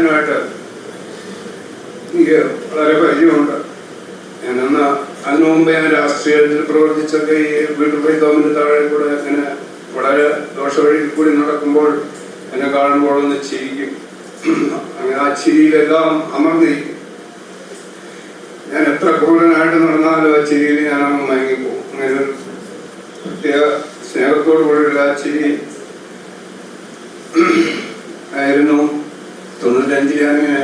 ഈ എനിക്ക് വളരെ പരിചയമുണ്ട്. ഞാൻ അന്ന് അതിനു മുമ്പ് ഞാൻ രാഷ്ട്രീയത്തിൽ പ്രവർത്തിച്ചൊക്കെ ഈ വീട്ടുപൈ തോമിന് താഴെ കൂടെ അങ്ങനെ വളരെ ദോഷവഴിയിൽ കൂടി നടക്കുമ്പോൾ എന്നെ കാണുമ്പോൾ ഒന്ന് ചിരിക്കും. അങ്ങനെ ആ ചിരിയിലെല്ലാം അമർന്നിരിക്കും ഞാൻ എത്ര ക്രൂരനായിട്ട് നടന്നാലും ആ ചിരിയിൽ ഞാൻ അങ്ങ് മയങ്ങിപ്പോകും. അങ്ങനെ ഒരു പ്രത്യേക സ്നേഹത്തോടു കൂടിയുള്ള ആ ചിരി ആയിരുന്നു തൊണ്ണൂറ്റഞ്ചിൽ ഞാനിങ്ങനെ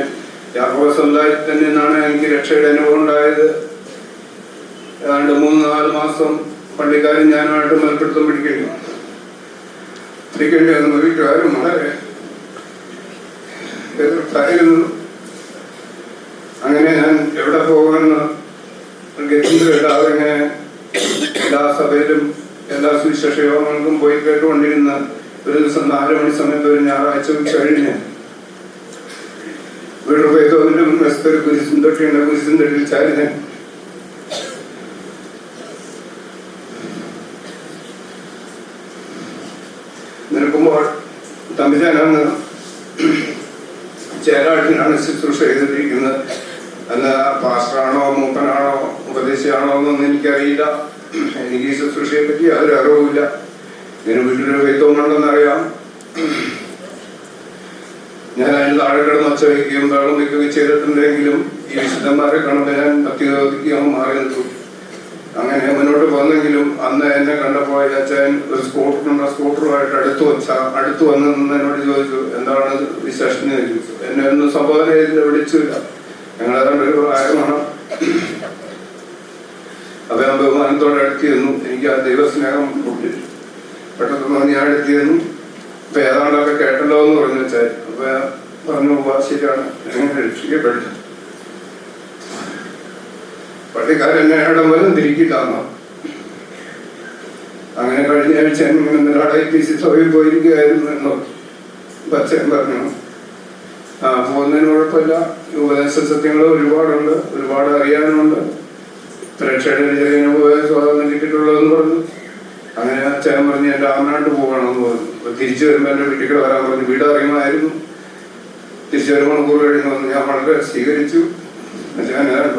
യാക്കോബ സമുദായത്തിൽ നിന്നാണ് എനിക്ക് രക്ഷയുടെ അനുഭവം ഉണ്ടായത്. ഏതാണ്ട് മൂന്ന് നാല് മാസം പള്ളിക്കാരും ഞാനുമായിട്ട് മൽപ്പിടുത്തം പിടിക്കുന്നു പിടിക്കേണ്ടി വന്നു വീട്ടുകാരും വളരെ എതിർത്തായിരുന്നു അങ്ങനെ ഞാൻ എവിടെ പോകുമെന്ന് ഗതിയില്ലാതെ ഇങ്ങനെ എല്ലാ സഭയിലും എല്ലാ സുവിശേഷ യോഗങ്ങൾക്കും പോയി കേട്ടുകൊണ്ടിരുന്ന ഒരു ദിവസം നാല് മണി സമയത്ത് ഒരു ഞായറാഴ്ച കഴിഞ്ഞ് വീട് പോയി തോന്നിന്റെ മുൻവശത്ത് ഒരു കുരിശും തൊട്ടിയുണ്ട് കുരിശും തൊട്ടിൽ ചാരിന് നിൽക്കുമ്പോൾ തമ്പിച്ചാനാണ് ചേരാട്ടിനാണ് ശുശ്രൂഷ ചെയ്തിരിക്കുന്നത് അല്ല പാസ്റ്ററാണോ മൂപ്പനാണോ ഉപദേശിയാണോ എന്നൊന്നും എനിക്കറിയില്ല. എനിക്ക് ഈ ശുശ്രൂഷയെ പറ്റി യാതൊരു അറിവുമില്ല. ഇതിന് വീട്ടിലൊരു വൈത്തവുമുണ്ടെന്ന് അറിയാം ഞാൻ അതിന് താഴെ കിടന്ന് ഒച്ച വയ്ക്കുകയും താഴെ വയ്ക്കുകയും ചെയ്തിട്ടുണ്ടെങ്കിലും ഈ വിശുദ്ധന്മാരെ കാണുമ്പോൾ ഞാൻ ഭക്തിയോദിക്കുകയും മാറി നിൽക്കും. അങ്ങനെ മുന്നോട്ട് വന്നെങ്കിലും അന്ന് എന്നെ കണ്ടപ്പോൾ അച്ഛൻ ഒരു സ്കൂട്ടറുണ്ട് സ്കൂട്ടറുമായിട്ട് അടുത്ത് വെച്ച അടുത്ത് വന്ന് നിന്ന് എന്നോട് ചോദിച്ചു എന്താണ് വിശേഷം ചോദിച്ചു. എന്നെ ഒന്നും സംബോധന ചെയ്തില്ല വിളിച്ചില്ല. ഞങ്ങൾ ഏതാണ്ട് ഒരു പ്രായമാണ്. അപ്പൊ ഞാൻ ബഹുമാനത്തോടെ അടുത്തിരുന്നു. എനിക്ക് ആ ദൈവസ്നേഹം ഉള്ളിൽ പെട്ടെന്ന് ഞാൻ അടുത്തിരുന്നു അപ്പൊ ഏതാണ്ടൊക്കെ കേട്ടല്ലോ എന്ന് പറഞ്ഞു വെച്ചാൽ അപ്പൊ ഞാൻ പറഞ്ഞു "ഉവ്വ, ശരിയാണ്. എങ്ങനെ രക്ഷിക്കപ്പെട്ടു പള്ളിക്കാരെന്നെ അവിടെ പോലും തിരിക്കില്ലാന്നോ? അങ്ങനെ കഴിഞ്ഞ ആഴ്ച ഇങ്ങനെ നിലാടെ പി സി സഭയിൽ പോയിരിക്കുകയായിരുന്നു എന്നോ? ബച്ചൻ പറഞ്ഞു. ആ പോകുന്നതിന് കുഴപ്പമില്ല. ഉപദേശ സത്യങ്ങൾ ഒരുപാടുണ്ട് ഒരുപാട് അറിയാനുണ്ട് പ്രേക്ഷകരുടെ ചെറിയ സ്വാതന്ത്ര്യം കിട്ടിയിട്ടുള്ളതെന്ന് പറഞ്ഞു. അങ്ങനെ അച്ഛൻ പറഞ്ഞ് എന്റെ ആമനാട്ട് പോകണമെന്ന് പറഞ്ഞു. തിരിച്ചു വരുമ്പോൾ എന്റെ വീട്ടിൽ വരാൻ പറഞ്ഞു. വീട് അറിയുമായിരുന്നു തിരിച്ചു ഒരു മണിക്കൂർ കഴിഞ്ഞ് വന്ന് ഞാൻ വളരെ സ്വീകരിച്ചു. ഞാൻ വേണ്ട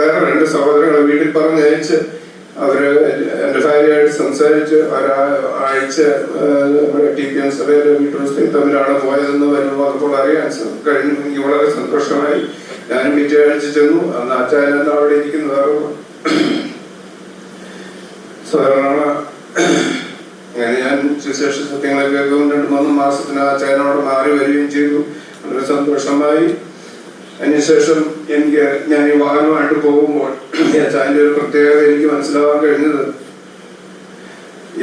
വേറെ രണ്ട് സഹോദരങ്ങളെ വീട്ടിൽ പറഞ്ഞയച്ച് അവർ എന്റെ ഭാര്യയായിട്ട് സംസാരിച്ച് ഒരാഴ്ച ടി പി എം സഭയിലെ വീട്ടിൽ തമ്മിലാണ് പോയതെന്ന് വരുമ്പോൾ അപ്പോൾ അറിയാൻ കഴിഞ്ഞു. എനിക്ക് വളരെ സന്തോഷമായി. ഞാനും പിറ്റേ ആഴ്ച ചെന്നു. അന്ന് അച്ചായനെന്ന് അവിടെ ഇരിക്കുന്നു. സാധാരണ അങ്ങനെ ഞാൻ സുശേഷ സത്യങ്ങളെ കേൾക്കും രണ്ട് മൂന്ന് മാസത്തിന് അച്ചായനോട് മാറി വരികയും ചെയ്തു. വളരെ സന്തോഷമായി. അതിനുശേഷം എനിക്ക് ഞാൻ ഈ വാഹനമായിട്ട് പോകുമ്പോൾ ഈ അച്ചായന്റെ ഒരു പ്രത്യേകത എനിക്ക് മനസ്സിലാവാൻ കഴിഞ്ഞത്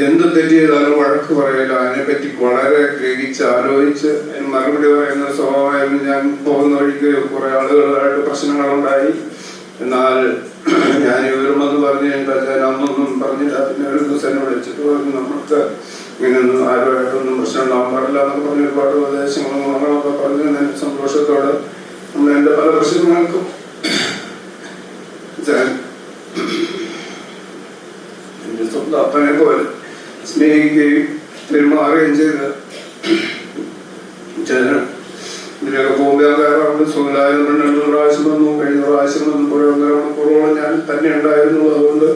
എന്ത് തെറ്റ് ചെയ്താലും വഴക്ക് പറയില്ല. അതിനെപ്പറ്റി വളരെ ഗ്രഹിച്ച് ആലോചിച്ച് അതിന് മറുപടി പറയുന്ന സ്വഭാവമായിരുന്നു ഞാൻ പോകുന്ന വഴിക്ക് കുറെ ആളുകളായിട്ട് പ്രശ്നങ്ങളുണ്ടായി. എന്നാൽ ഞാൻ വിവരമെന്ന് പറഞ്ഞു കഴിഞ്ഞാൽ ഞാൻ അന്നൊന്നും പറഞ്ഞില്ല. പിന്നെ ഒരു ദിവസം വിളിച്ചിട്ട് പറഞ്ഞു നമുക്ക് ഇങ്ങനെയൊന്നും ആരുമായിട്ടൊന്നും പ്രശ്നം ഉണ്ടാവാൻ പാടില്ല എന്നൊക്കെ പറഞ്ഞ് ഒരുപാട് ഉപദേശങ്ങളും ഗുണങ്ങളൊക്കെ പറഞ്ഞു. സന്തോഷത്തോടെ നമ്മൾ എന്റെ പല പ്രശ്നങ്ങൾക്കും ഞാൻ എന്റെ സ്വന്തം അപ്പനെ പോലെ സ്നേഹിക്കുകയും പെരുമാറുകയും ചെയ്ത്. ചില ഇതിലൊക്കെ കയറാറുണ്ട് സുഖലായ രണ്ട് പ്രാവശ്യം വന്നു കഴിഞ്ഞ പ്രാവശ്യം വന്നു കുറെ ഒന്നര മണിക്കൂറോളം ഞാൻ തന്നെ ഉണ്ടായിരുന്നു. അതുകൊണ്ട്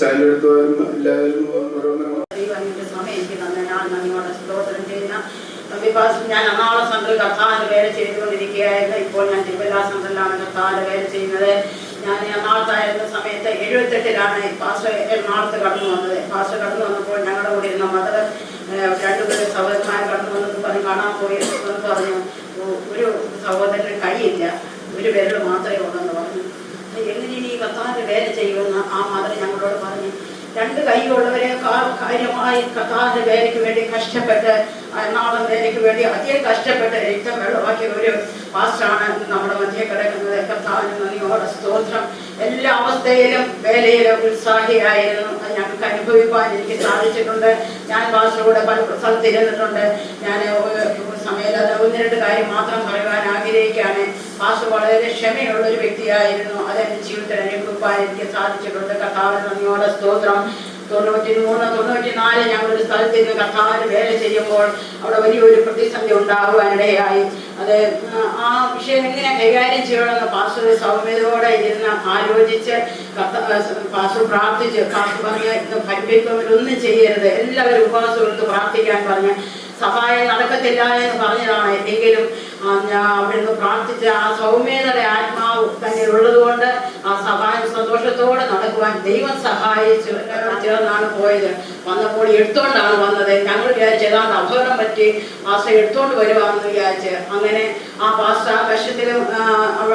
ചൈന അടുത്ത് ഇല്ലായിരുന്നു എല്ലാവരും ഓരോ ദൈവം എനിക്ക് സമയം എനിക്ക് തന്നെ. ഞാൻ അന്നാളെ സെന്ററിൽ കർത്താവിന്റെ വേല ചെയ്തുകൊണ്ടിരിക്കുകയായിരുന്നു. ഇപ്പോൾ ഞാൻ തിരുവല്ല സെന്ററിലാണ് കർത്താവിന്റെ വേല ചെയ്യുന്നത്. ഞാൻ എറണാകുളത്തായിരുന്ന സമയത്ത് എഴുപത്തെട്ടിലാണ് പാസ്റ്റർ എറണാകുളത്ത് കടന്നു വന്നത്. പാസ്റ്റർ കടന്നു വന്നപ്പോൾ ഞങ്ങളുടെ കൂടെ ഇരുന്ന മദർ രണ്ടുപേരും സഹോദരന്മാർ കടന്നു വന്നത് പറഞ്ഞ് കാണാൻ പോയി എന്ന് പറഞ്ഞു. ഒരു സഹോദരന് കൈയില്ല ഒരു വിരൽ മാത്രമേ ഉള്ളെന്ന് പറഞ്ഞു. എങ്ങനെ ഇനി ഈ കർത്താവിന്റെ വേല ചെയ്യുമെന്ന് ആ മദർ ഞങ്ങളോട് പറഞ്ഞു. രണ്ട് കൈയുള്ളവരെ കാര്യമായി കഥാന്റെ വേലയ്ക്ക് വേണ്ടി കഷ്ടപ്പെട്ട് എറണാകുളം വേലയ്ക്ക് വേണ്ടി അധികം കഷ്ടപ്പെട്ട് രക്തം വെള്ളമാക്കിയ ഒരു പാസ്റ്റാണ് നമ്മുടെ മധ്യ കിടക്കുന്നത്. കർത്താവിന് നന്ദിയോടെ സ്തോത്രം. എല്ലാ അവസ്ഥയിലും വേലയിലും ഉത്സാഹിയായിരുന്നു. അത് ഞങ്ങൾക്ക് അനുഭവിക്കാൻ എനിക്ക് സാധിച്ചിട്ടുണ്ട്. ഞാൻ പാസ്റ്ററുടെ പല സ്ഥലത്ത് ഇരുന്നിട്ടുണ്ട്. ഞാൻ സമയത്ത് ഒന്ന് രണ്ട് കാര്യം മാത്രം പറയുവാൻ ആഗ്രഹിക്കുകയാണ്. പാസ് വളരെ ക്ഷമയുള്ള ഒരു വ്യക്തിയായിരുന്നു. അതെന്റെ ജീവിതത്തിൽ അനുഭവിക്കാൻ എനിക്ക് സാധിച്ചിട്ടുണ്ട് കർത്താവിന് നന്ദിയോടെ സ്തോത്രം. തൊണ്ണൂറ്റി മൂന്ന് തൊണ്ണൂറ്റി നാല് ഞങ്ങളൊരു സ്ഥലത്ത് നിന്ന് വേല ചെയ്യുമ്പോൾ അവിടെ വലിയൊരു പ്രതിസന്ധി ഉണ്ടാകുവാനിടയായി. അത് ആ വിഷയം എങ്ങനെ കൈകാര്യം ചെയ്യണമെന്ന് പാസ്റ്റർ സൗമ്യതയോടെ ഇരുന്ന് ആലോചിച്ച് പാസ്റ്റർ പ്രാർത്ഥിച്ച് പാസ്റ്റർ പറഞ്ഞ് ഭരിപ്പിക്കുന്നവരൊന്നും ചെയ്യരുത്. എല്ലാവരും ഉപവാസം എടുത്ത് പ്രാർത്ഥിക്കാൻ പറഞ്ഞ് സഹായം നടക്കത്തില്ല എന്ന് പറഞ്ഞതാണ്. എന്തെങ്കിലും അവിടുന്ന് പ്രാർത്ഥിച്ച ആ സൗമ്യതയുടെ ആത്മാവ് തന്നെ ഉള്ളതുകൊണ്ട് ആ സഹായം സന്തോഷത്തോടെ നടക്കുവാൻ ദൈവം സഹായിച്ചു ചേർന്നാണ് പോയത്. വന്നപ്പോൾ എടുത്തോണ്ടാണ് വന്നത്. ഞങ്ങൾ വിചാരിച്ചു ഏതാണ്ട് അപകടം പറ്റി. പാസ്റ്റർ എടുത്തോണ്ട് വരുവാന്ന് വിചാരിച്ച്. അങ്ങനെ ആ പാസ്റ്റർ ആ കഷത്തിലും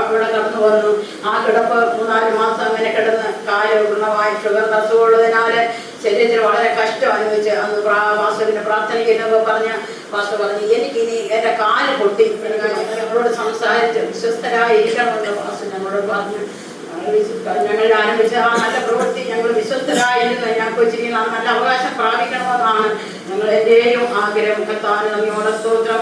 അവിടെ കടന്നു വന്നു. ആ കിടപ്പ് മൂന്നാൽ മാസം അങ്ങനെ കിടന്ന് കായ ഉള്ളവായി ഷുഗർ അസുഖമുള്ളതിനാല് ശരീരത്തിൽ വളരെ കഷ്ടം അനുഭവിച്ച് അന്ന് പ്രാ- പാസ്റ്ററിന്റെ പ്രാർത്ഥനയ്ക്ക് എന്നൊക്കെ പറഞ്ഞ പാസ്റ്റർ പറഞ്ഞു എനിക്കിനി എന്റെ കാൽ പൊട്ടി. ഞങ്ങളോട് സംസാരിച്ച് വിശ്വസ്തരായി ഇരിക്കണമെന്ന് പാസ്റ്റർ ഞങ്ങളോട് പറഞ്ഞു. ഞങ്ങൾ ആരംഭിച്ച ആ നല്ല പ്രവൃത്തി ഞങ്ങൾ വിശ്വസ്തരായിരുന്നു ഞങ്ങൾക്ക് ആ നല്ല അവകാശം പ്രാപിക്കണമെന്നാണ് ഞങ്ങൾ എന്റെയും ആഗ്രഹം കർത്താവിന് നന്ദിയോടെ സ്തോത്രം.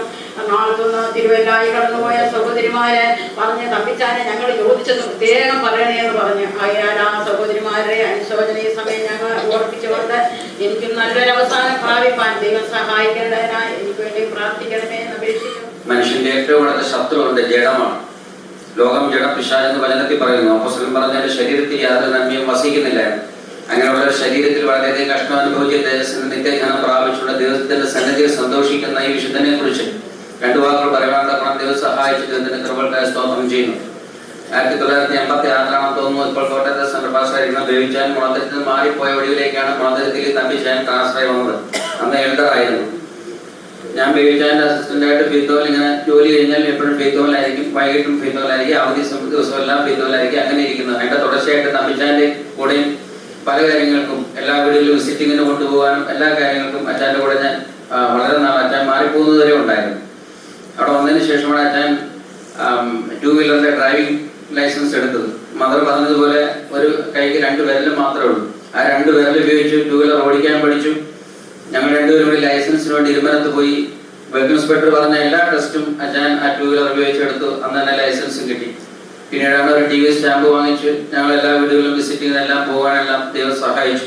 നാളത്തുനിന്ന് തിരുവല്ലായി കടന്നുപോയ സഹോദരിമാരെ പറഞ്ഞ് തപ്പിച്ചാനെ ഞങ്ങൾ ചോദിച്ചത്. പ്രത്യേകം പറയണേ എന്ന് പറഞ്ഞു. ആയാൽ ആ സഹോദരിമാരെ അനുശോചന ഈ സമയം ഞങ്ങൾ ഓർപ്പിച്ചുകൊണ്ട് എനിക്കും നല്ലൊരു അവസാനം ഭാവിപ്പാൻ ദൈവം സഹായിക്കേണ്ടതിനായി എനിക്ക് വേണ്ടി പ്രാർത്ഥിക്കണമേ എന്ന് അപേക്ഷിക്കുന്നു. മനുഷ്യന്റെ ഏറ്റവും വളരെ ശത്രുവിന്റെ ജഡമാണ്. ലോകം ജഡ പിശാച് എന്ന് വചനത്തിൽ പറയുന്നു. അപ്പോസ്തലൻ പറഞ്ഞാൽ ശരീരത്തിൽ യാതൊരു നന്മയും വസിക്കുന്നില്ല അങ്ങനെയുള്ള ശരീരത്തിൽ വളരെയധികം കഷ്ടം അനുഭവിച്ച നിത്യജ്ഞാനം പ്രാപിച്ചുള്ള ദൈവത്തിന്റെ സന്നിധിയിൽ സന്തോഷിക്കുന്ന ഈ വിശുദ്ധനെ കുറിച്ച് രണ്ടു വാക്കുകൾ പറയാൻ തക്കണം ദൈവം സഹായിച്ചു ദൈവത്തിന്റെ കൃപകൾക്കായി സ്തോത്രം ചെയ്യുന്നു. ആയിരത്തി തൊള്ളായിരത്തി എൺപത്തി ആറിലാണെന്ന് തോന്നുന്നു ഇപ്പോൾ കോട്ടയത്തെ സെൻട്രൽ ഉപയോഗിച്ചാൽ മുളന്തരത്തിൽ നിന്ന് മാറിപ്പോയ ഒഴിവിലേക്കാണ് മുളന്തരത്തിൽ തമ്പിച്ചാൻ ട്രാൻസ്ഫർ ആയി വന്നത്. അന്ന് എൽഡർ ആയിരുന്നു. ഞാൻ ബേബിച്ചാന്റെ അസിസ്റ്റന്റ് ആയിട്ട് ഫീത്തോൽ ഇങ്ങനെ ജോലി കഴിഞ്ഞാൽ എപ്പോഴും ഫീത്തോലായിരിക്കും വൈകിട്ടും ഫീത്തോലായിരിക്കും അവധി ദിവസം ദിവസമെല്ലാം ഫീത്തോലായിരിക്കും അങ്ങനെ ഇരിക്കുന്നത്. അതിന്റെ തുടർച്ചയായിട്ട് തമ്പിച്ചാന്റെ കൂടെയും പല കാര്യങ്ങൾക്കും എല്ലാ വീടുകളിലും വിസിറ്റിങ്ങിന് കൊണ്ടുപോകാനും എല്ലാ കാര്യങ്ങൾക്കും അച്ഛന്റെ കൂടെ ഞാൻ വളരെ നാൾ അച്ഛൻ മാറിപ്പോകുന്നത് വരെ ഉണ്ടായിരുന്നു. അവിടെ വന്നതിന് ശേഷമാണ് അച്ഛൻ ടൂ വീലറിന്റെ ഡ്രൈവിംഗ് ലൈസൻസ് എടുത്തത്. മദർ പറഞ്ഞതുപോലെ ഒരു കൈക്ക് രണ്ട് വിരലും മാത്രമേ ഉള്ളൂ. ആ രണ്ട് വിരൽ ഉപയോഗിച്ച് ടൂ വീലർ ഓടിക്കാൻ പഠിച്ചു. ഞങ്ങൾ രണ്ടുപേരും കൂടി ലൈസൻസിന് വേണ്ടി ഇരുമനത്ത് പോയി. വെബ് ഇൻസ്പെക്ടർ പറഞ്ഞ എല്ലാ ടെസ്റ്റും അച്ഛൻ ആ ടൂ വീലർ ഉപയോഗിച്ചെടുത്തു അന്ന് തന്നെ ലൈസൻസും കിട്ടി. പിന്നീടാണ് ഒരു ടി വി സ്റ്റാമ്പ് വാങ്ങിച്ച് ഞങ്ങൾ എല്ലാ വീടുകളും ചെയ്തെല്ലാം പോകാനെല്ലാം ദൈവം സഹായിച്ചു.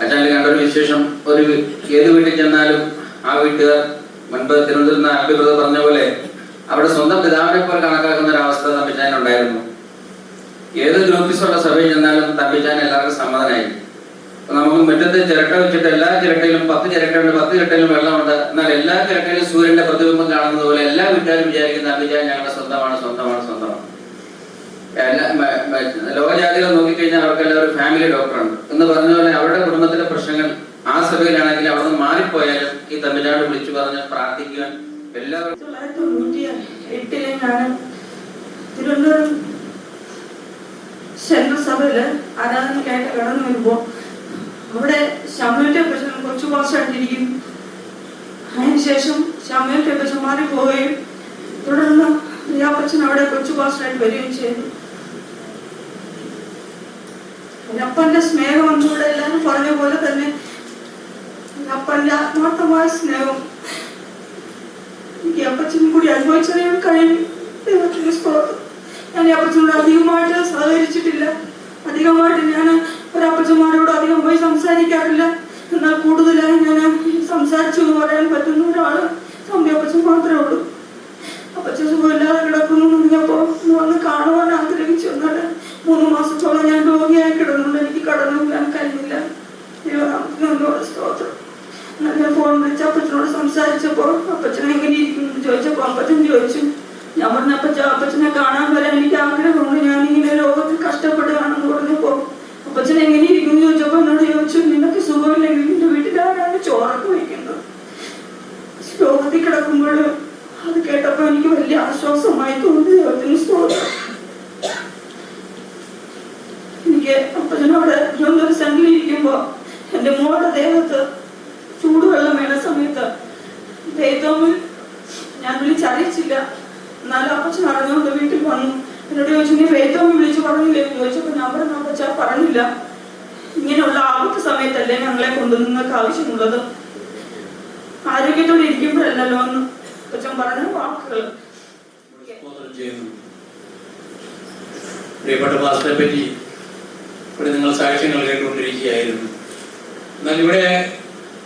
അച്ഛന്റെ കണ്ടൊരു വിശേഷം. ഒരു ഏത് വീട്ടിൽ ചെന്നാലും ആ വീട്ടുകാർ മുൻപ് തിരുവനന്തപുരം ബ്രദർ പറഞ്ഞ പോലെ അവിടെ സ്വന്തം പിതാവിനെ പോലെ കണക്കാക്കുന്ന ഒരു അവസ്ഥ തമ്പിച്ചാൻ ഉണ്ടായിരുന്നു ഏത് ഗ്രൂപ്പിസുള്ള സഭയിൽ ചെന്നാലും തമ്പിച്ചാൻ എല്ലാവർക്കും സമ്മതനായി. നമുക്ക് മുറ്റത്ത് ചിരട്ട വെച്ചിട്ട് എല്ലാ ചിരട്ടയിലും പത്ത് ചിരട്ടയുണ്ട് പത്ത് ചിരട്ടയിലും വെള്ളമുണ്ട്. എന്നാൽ എല്ലാ ചിരട്ടയിലും സൂര്യന്റെ പ്രതിബിംബം കാണുന്നത് പോലെ എല്ലാ വീട്ടുകാരും വിചാരിക്കുന്ന തമ്പിച്ചാൻ ഞങ്ങളുടെ സ്വന്തമാണ് സ്വന്തമാണ് സ്വന്തമാണ് എല്ലാ മ- മ- ലോകജാതികൾ നോക്കിക്കഴിഞ്ഞാൽ അവർക്ക് എല്ലാവരും ഫാമിലി ഡോക്ടറാണ് എന്ന് പറഞ്ഞ പോലെ അവരുടെ കുടുംബത്തിലെ പ്രശ്നങ്ങൾ ആ സഭയിലാണെങ്കിൽ അവിടെ നിന്ന് മാറിപ്പോയാലും ഈ തമിഴ്നാട് വിളിച്ചു പറഞ്ഞ് പ്രാർത്ഥിക്കുവാൻ എല്ലാവരും എട്ടിൽ ആരാധനയ്ക്കായിട്ട് കടന്നു വരുമ്പോ അവിടെ ശമൂലിന്റെ പ്രശ്നം കുറച്ചു വർഷമായിട്ടിരിക്കും അതിനുശേഷം ശമൂലിന്റെ പ്രശ്നം മാറിപ്പോവുകയും തുടർന്ന് പ്രിയാപ്പച്ചൻ അവിടെ കൊച്ചു പാസ്റ്ററായിട്ട് വരികയും ചെയ്തു പിന്നെ അപ്പന്റെ സ്നേഹം ഒന്നുകൂടെ എല്ലാവരും പറഞ്ഞ പോലെ തന്നെ അപ്പന്റെ ആത്മാർത്ഥമായ സ്നേഹം. എനിക്ക് അപ്പച്ചും കൂടി അനുഭവിച്ചറിയാൻ കഴിയും. സ്തോത്രം. ഞാൻ ഈ അപ്പച്ചനോട് അധികമായിട്ട് സഹകരിച്ചിട്ടില്ല. അധികമായിട്ട് ഞാൻ ഒരപ്പച്ചന്മാരോട് അധികം പോയി സംസാരിക്കാറില്ല. എന്നാൽ കൂടുതലായി ഞാൻ സംസാരിച്ചു എന്ന് പറയാൻ പറ്റുന്ന ഒരാൾ തമ്പി അപ്പച്ചൻ മാത്രമേ ഉള്ളൂ അപ്പച്ചൻ സുഖമില്ലാതെ കിടക്കുന്നു എന്ന് പറഞ്ഞപ്പോൾ ഒന്ന് വന്ന് കാണുവാൻ ആഗ്രഹിച്ചു എന്നാൽ മൂന്ന് മാസത്തോളം ഞാൻ രോഗിയായി കിടന്നുകൊണ്ട് എനിക്ക് കടന്നു പോകാൻ കഴിഞ്ഞില്ല ദൈവനാമത്തിന് എന്നോട് സ്തോത്രം എന്നാൽ ഞാൻ ഫോൺ വിളിച്ച് അപ്പച്ചനോട് സംസാരിച്ചപ്പോൾ അപ്പച്ചൻ എങ്ങനെ ഇരിക്കുന്നു എന്ന് ചോദിച്ചപ്പോൾ അപ്പച്ചൻ ചോദിച്ചു ഞാൻ പറഞ്ഞ അപ്പച്ച അപ്പച്ചനെ കാണാൻ വരാൻ എനിക്ക് ആഗ്രഹമുണ്ട് ഞാൻ ഇങ്ങനെ രോഗത്തിൽ കഷ്ടപ്പെടുകയാണെന്ന് പറഞ്ഞപ്പോൾ അപ്പച്ചൻ എങ്ങനെ ഇരിക്കുന്നു ചോദിച്ചപ്പോൾ എന്നോട് ചോദിച്ചു നിനക്ക് സുഖമില്ലെങ്കിൽ നിന്റെ ചോറൊക്കെ വയ്ക്കുന്നത് രോഗത്തിൽ കിടക്കുമ്പോൾ അത് കേട്ടപ്പോൾ എനിക്ക് വലിയ ആശ്വാസമായി തോന്നി ദൈവത്തിന് സ്തോത്രം. എനിക്ക് അപ്പച്ചനോട് ഞാനൊരു സെന്ററിൽ എന്റെ മോടെ ദേഹത്ത് ചൂടുവെള്ളം വേണ സമയത്ത് ദൈവം ഞാൻ വിളിച്ചറിയിച്ചില്ല. എന്നാലും അപ്പച്ചൻ അറിഞ്ഞുകൊണ്ട് വീട്ടിൽ വന്നു. എന്നോട് ചോദിച്ചു നീ വേദവും വിളിച്ച് പറഞ്ഞില്ലേ? എന്ന് ചോദിച്ചപ്പോൾ ഞാൻ പറഞ്ഞു അപ്പച്ച പറഞ്ഞില്ല. ഇങ്ങനെയുള്ള ആപത്ത് സമയത്തല്ലേ ഞങ്ങളെ കൊണ്ട് നിങ്ങൾക്ക് ആവശ്യമുള്ളത്? ആരോഗ്യത്തോടെ ഇരിക്കുമ്പോഴല്ലോ എന്ന് കൊച്ചൻ പറഞ്ഞ വാക്കുകൾ. പ്രിയപ്പെട്ട പാസ്റ്ററെ പറ്റി ഇവിടെ നിങ്ങൾ സാക്ഷ്യങ്ങൾ കേട്ടുകൊണ്ടിരിക്കുകയായിരുന്നു. എന്നാൽ ഇവിടെ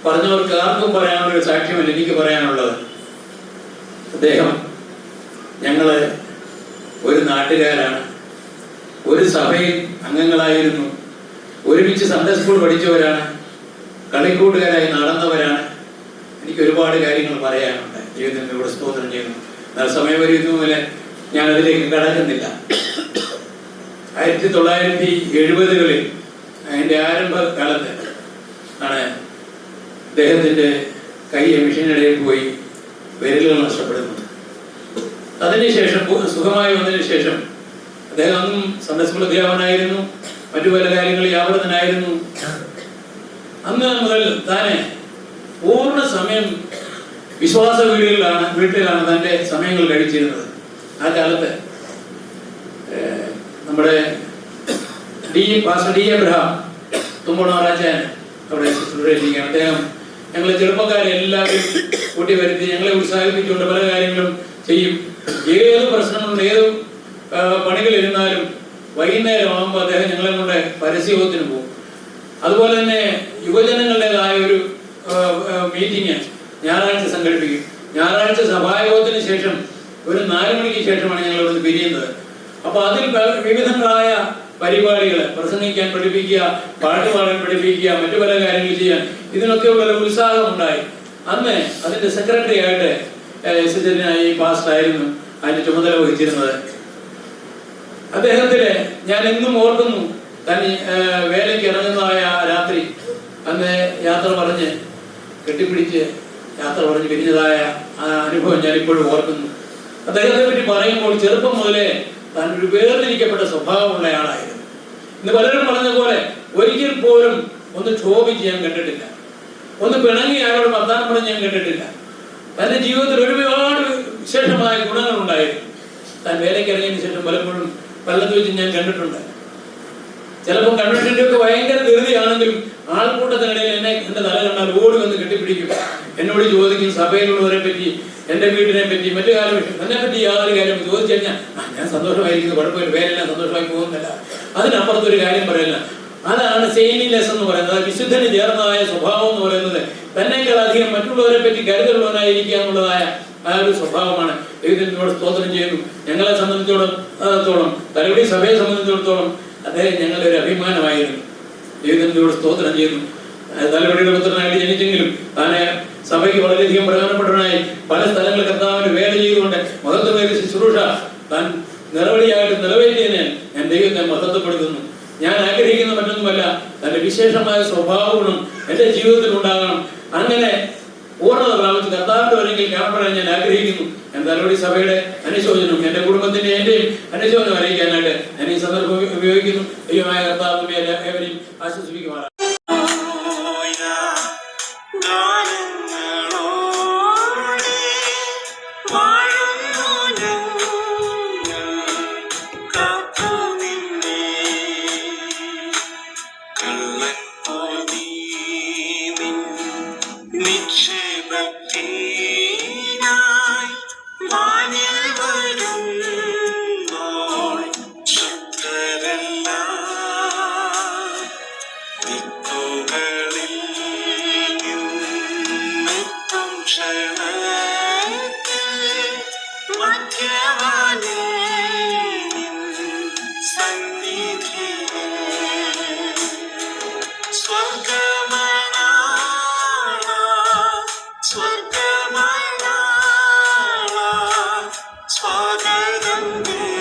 പറഞ്ഞവർക്ക് ആർക്കും പറയാനുള്ള ഒരു സാക്ഷ്യമല്ല എനിക്ക് പറയാനുള്ളത്. അദ്ദേഹം ഞങ്ങൾ ഒരു നാട്ടുകാരാണ്. ഒരു സഭയിൽ അംഗങ്ങളായിരുന്നു. ഒരുമിച്ച് സൺഡേ സ്കൂൾ പഠിച്ചവരാണ്. കളിക്കൂട്ടുകാരായി നടന്നവരാണ്. എനിക്ക് ഒരുപാട് കാര്യങ്ങൾ പറയാനുണ്ട്. ജീവിതത്തിലൂടെ സ്തോത്രം ചെയ്യുന്നു. സമയപരിധി മൂലം ഞാൻ അതിലേക്ക് കടക്കുന്നില്ല. ആയിരത്തി തൊള്ളായിരത്തി എഴുപതുകളിൽ അതിന്റെ ആരംഭ കാലത്ത് ആണ് അദ്ദേഹത്തിന്റെ കൈ മിഷനിടയിൽ പോയി വിരലുകൾ നഷ്ടപ്പെടുന്നത്. അതിനുശേഷം സുഖമായി വന്നതിന് ശേഷം അദ്ദേഹം അന്നും സന്ദർശന അധ്യാപനായിരുന്നു മറ്റു പല കാര്യങ്ങളിൽ വ്യാപൃതനായിരുന്നു അന്ന് മുതൽ താനെ പൂർണ സമയം വിശ്വാസ വീടുകളിലാണ് വീട്ടിലാണ് തന്റെ സമയങ്ങൾ കഴിച്ചിരുന്നത്. ആ കാലത്ത് നമ്മുടെ ഡി പാസ്റ്റർ ഡി എബ്രഹാം തുമ്പോണാറാച്ചാൻ അവിടെ ശുശ്രൂഷയിരിക്കുകയാണ് അദ്ദേഹം ഞങ്ങളെ ചെറുപ്പക്കാരെ എല്ലാവരും കൂട്ടി വരുത്തി ഞങ്ങളെ ഉത്സാഹിപ്പിച്ചുകൊണ്ട് പല കാര്യങ്ങളും ചെയ്യും. ഏത് പ്രശ്നങ്ങളും ഏത് പണികളിരുന്നാലും വൈകുന്നേരം ആകുമ്പോൾ അദ്ദേഹം ഞങ്ങളെ കൊണ്ട് പരസ്യത്തിന് പോകും. അതുപോലെ തന്നെ യുവജനങ്ങളുടേതായ ഒരു മീറ്റിംഗ് ഞായറാഴ്ച സംഘടിപ്പിക്കും. ഞായറാഴ്ച സഭായോഗത്തിന് ശേഷം ഒരു നാല് മണിക്ക് ശേഷമാണ് ഞങ്ങൾ ഇവിടുന്ന് പിരിയുന്നത്. അപ്പൊ അതിൽ വിവിധങ്ങളായ പരിപാടികൾ പ്രസംഗിക്കാൻ പഠിപ്പിക്കുക പാട്ട് പാടാൻ പഠിപ്പിക്കുക മറ്റു പല കാര്യങ്ങൾ ചെയ്യാൻ ഇതിനൊക്കെ വളരെ ഒരു ഉത്സാഹം ഉണ്ടായി. അന്ന് അതിന്റെ സെക്രട്ടറി ആയിട്ട് സിദ്ധനായി പാസ്റ്റ് ആയിരുന്നു അതിന്റെ ചുമതല വഹിച്ചിരുന്നത്. അദ്ദേഹത്തിനെ ഞാൻ എന്നും ഓർക്കുന്നു തനി വേലയ്ക്ക് ഇറങ്ങുന്നതായ രാത്രി. അന്ന് യാത്ര പറഞ്ഞ് കെട്ടിപ്പിടിച്ച് യാത്ര പറഞ്ഞ് പിരിഞ്ഞതായ ആ അനുഭവം ഞാൻ ഇപ്പോഴും ഓർക്കുന്നു. അദ്ദേഹത്തെ പറ്റി പറയുമ്പോൾ ചെറുപ്പം മുതലേ താൻ ഒരു വേർതിരിക്കപ്പെട്ട സ്വഭാവമുള്ള ആളായിരുന്നു. ഇന്ന് പലരും പറഞ്ഞ പോലെ ഒരിക്കൽ പോലും ഒന്ന് ക്ഷോഭിച്ച് ഞാൻ കണ്ടിട്ടില്ല. ഒന്ന് പിണങ്ങി അയാളോട് വർത്താനം പറഞ്ഞ് ഞാൻ കണ്ടിട്ടില്ല. തന്റെ ജീവിതത്തിൽ ഒരുപാട് വിശേഷമായ ഗുണങ്ങൾ ഉണ്ടായിരുന്നു താൻ വേലയ്ക്ക് ഇറങ്ങിയതിന് ശേഷം പലപ്പോഴും പലത്ത് വെച്ച് ഞാൻ കണ്ടിട്ടുണ്ട്. ചിലപ്പോൾ കൺവെൻഷന്റെ ഒക്കെ ഭയങ്കര ധൃതിയാണെങ്കിലും ആൾക്കൂട്ടത്തിനിടയിൽ എന്നെ എന്റെ തല കണ്ടാൽ ഓടി വന്ന് കെട്ടിപ്പിടിക്കും. എന്നോട് ചോദിക്കും സഭയിലുള്ളവരെ പറ്റി എന്റെ വീടിനെ പറ്റി മറ്റു കാര്യം എന്നെ പറ്റി യാതൊരു കാര്യം ചോദിച്ചു കഴിഞ്ഞാൽ "ആ, ഞാൻ സന്തോഷമായിരിക്കുന്നു കുഴപ്പമില്ല പേരെല്ലാം സന്തോഷമായി പോകുന്നില്ല. അതിനപ്പുറത്തൊരു കാര്യം പറയില്ല അതാണ് സെയിനിലെസ് എന്ന് പറയുന്നത്. വിശുദ്ധന് ചേർന്നതായ സ്വഭാവം എന്ന് പറയുന്നത്. തന്നെക്കാൾ അധികം മറ്റുള്ളവരെ പറ്റി കരുതലുള്ളവനായിരിക്കുക എന്നുള്ളതായ ആ ഒരു സ്വഭാവമാണ് ദൈവത്തിനോട് സ്തോത്രം ചെയ്യുന്നു. ഞങ്ങളെ സംബന്ധിച്ചിടത്തോളം തലവടി സഭയെ സംബന്ധിച്ചിടത്തോളം അദ്ദേഹം ഞങ്ങളുടെ ഒരു അഭിമാനമായിരുന്നു. ദൈവത്തിനോട് സ്തോത്രം ചെയ്യുന്നു. തലവടിയുടെ പുത്രനായിട്ട് ജനിച്ചെങ്കിലും താനെ സഭയ്ക്ക് വളരെയധികം പ്രധാനപ്പെട്ടവനായി പല സ്ഥലങ്ങളിൽ കർത്താവിന് വേല ചെയ്തുകൊണ്ട് മഹത്വമേറിയ ശുശ്രൂഷ താൻ നിറവടിയായിട്ട് നിറവേറ്റിയതിനെ ഞാൻ ദൈവത്തെ മഹത്വപ്പെടുത്തുന്നു. ഞാൻ ആഗ്രഹിക്കുന്ന മറ്റൊന്നുമല്ല. തന്റെ വിശേഷമായ സ്വഭാവങ്ങളും എന്റെ ജീവിതത്തിൽ ഉണ്ടാകണം അങ്ങനെ പൂർണത പ്രാപിച്ച് കർത്താവിന്റെ വരെങ്കിൽ കാണപ്പെടാൻ ഞാൻ ആഗ്രഹിക്കുന്നു. ഞാൻ ഈ സഭയുടെ അനുശോചനം എന്റെ കുടുംബത്തിന്റെ എന്റെയും അനുശോചനം അറിയിക്കാനായിട്ട് ഞാൻ ഈ സന്ദർഭം ഉപയോഗിക്കുന്നു. ദൈവമായ കർത്താവിനെ ഏവരെയും ആശ്വസിപ്പിക്കുമാറാണ് வேதம்